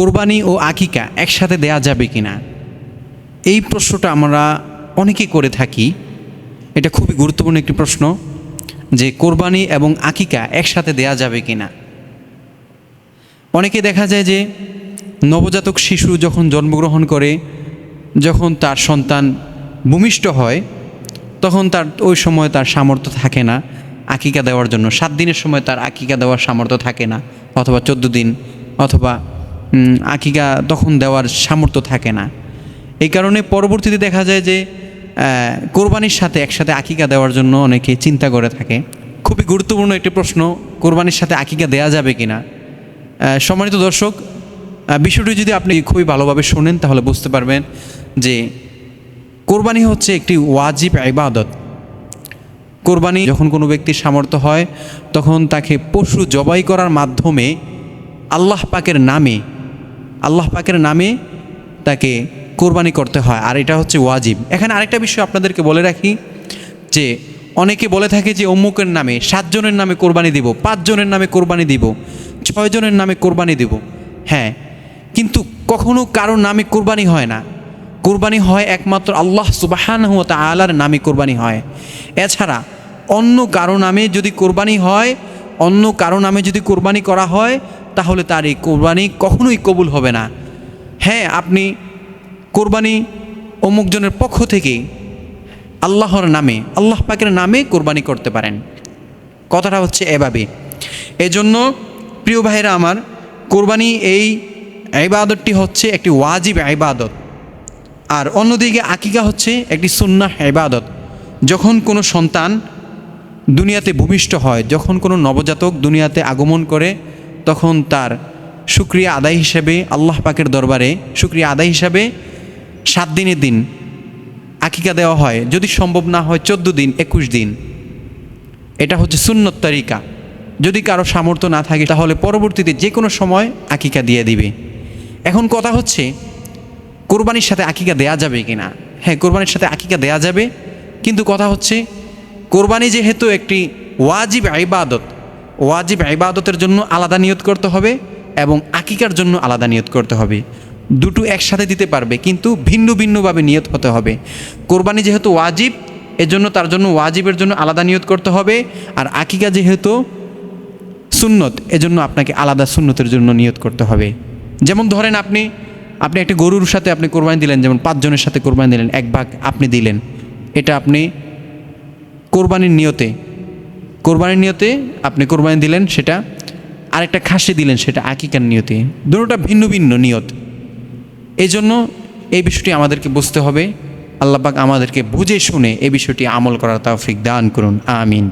কোরবানি ও আকিকা একসাথে দেয়া যাবে কিনা? এই প্রশ্নটা আমরা অনেকেই করে থাকি। এটা খুবই গুরুত্বপূর্ণ একটি প্রশ্ন যে কোরবানি এবং আকিকা একসাথে দেয়া যাবে কিনা। অনেকে দেখা যায় যে নবজাতক শিশু যখন জন্মগ্রহণ করে, যখন তার সন্তান ভূমিষ্ঠ হয়, তখন তার ওই সময় তার সামর্থ্য থাকে না আকিকা দেওয়ার জন্য। সাত দিনের সময় তার আকিকা দেওয়ার সামর্থ্য থাকে না, অথবা চোদ্দ দিন, অথবা আকিকা তখন দেওয়ার সামর্থ্য থাকে না। এই কারণে পরবর্তীতে দেখা যায় যে কোরবানির সাথে একসাথে আকিকা দেওয়ার জন্য অনেকে চিন্তা করে থাকে। খুবই গুরুত্বপূর্ণ একটি প্রশ্ন কোরবানির সাথে আকিকা দেয়া যাবে কিনা? আহ, সম্মানিত দর্শক বিষয়টি যদি আপনি খুবই ভালোভাবে শোনেন তাহলে বুঝতে পারবেন যে কোরবানি হচ্ছে একটি ওয়াজিব ইবাদত। কোরবানি যখন কোনো ব্যক্তির সামর্থ্য হয় তখন তাকে পশু জবাই করার মাধ্যমে আল্লাহ পাকের নামে আল্লাহ পাকের নামে তাকে কোরবানি করতে হয়। আর এটা হচ্ছে ওয়াজিব। এখানে আরেকটা বিষয় আপনাদেরকে বলে রাখি যে, অনেকে বলে থাকে যে, অমুকের নামে, সাতজনের নামে কোরবানি দিব, পাঁচজনের নামে কোরবানি দিব, ছয়জনের নামে কোরবানি দিব। হ্যাঁ কিন্তু কখনো কারও নামে কোরবানি হয় না। কোরবানি হয় একমাত্র আল্লাহ সুবাহান আলার নামে কোরবানি হয়। এছাড়া অন্য কারও নামে যদি কোরবানি হয়, অন্য কারও নামে যদি কোরবানি করা হয় তাহলে তার এই কোরবানি কখনোই কবুল হবে না। হ্যাঁ আপনি কোরবানি অমুকজনের পক্ষ থেকে আল্লাহর নামে, আল্লাহ পাকের নামে কোরবানি করতে পারেন। কথাটা হচ্ছে এভাবে। এজন্য প্রিয় ভাইরা আমার, কোরবানি এই ইবাদতটি হচ্ছে একটি ওয়াজিব ইবাদত। আর অন্যদিকে আকিকা হচ্ছে একটি সুন্নাহ ইবাদত। যখন কোনো সন্তান দুনিয়াতে ভূমিষ্ঠ হয়, যখন কোনো নবজাতক দুনিয়াতে আগমন করে তখন তার সুক্রিয়া আদায় হিসেবে আল্লাহ পাকের দরবারে সুক্রিয়া আদায় হিসাবে সাত দিনের দিন আকিকা দেওয়া হয়। যদি সম্ভব না হয় চোদ্দ দিন, একুশ দিন। এটা হচ্ছে সুন্নত তরিকা। যদি কারও সামর্থ্য না থাকে, তাহলে পরবর্তীতে যে কোনো সময় আকিকা দিয়ে দিবে। এখন কথা হচ্ছে, কোরবানির সাথে আকিকা দেয়া যাবে কি না হ্যাঁ কোরবানির সাথে আকিকা দেয়া যাবে। কিন্তু কথা হচ্ছে, কোরবানি যেহেতু একটি ওয়াজিব ইবাদত ওয়াজিব ইবাদতের জন্য আলাদা নিয়ত করতে হবে এবং আকিকার জন্য আলাদা নিয়ত করতে হবে। দুটো একসাথে দিতে পারবে, কিন্তু ভিন্ন ভিন্নভাবে নিয়ত হতে হবে। কোরবানি যেহেতু ওয়াজিব, এজন্য তার জন্য ওয়াজিবের জন্য আলাদা নিয়ত করতে হবে, আর আকিকা যেহেতু সুন্নত, এজন্য আপনাকে আলাদা সুন্নতের জন্য নিয়ত করতে হবে। যেমন ধরেন আপনি আপনি একটা গরুর সাথে আপনি কোরবানি দিলেন, যেমন পাঁচজনের সাথে কোরবানি দিলেন, এক ভাগ আপনি দিলেন। এটা আপনি কোরবানির নিয়তে কোরবানির নিয়তে আপনি কোরবানি দিলেন, সেটা আরেকটা খাসি দিলেন, সেটা আকিকার নিয়তে। দুটোটা ভিন্ন ভিন্ন নিয়ত। এই জন্য এই বিষয়টি আমাদেরকে বুঝতে হবে। আল্লাহ পাক আমাদেরকে বুঝে শুনে এই বিষয়টি আমল করার তাফিক দান করুন। আমিন।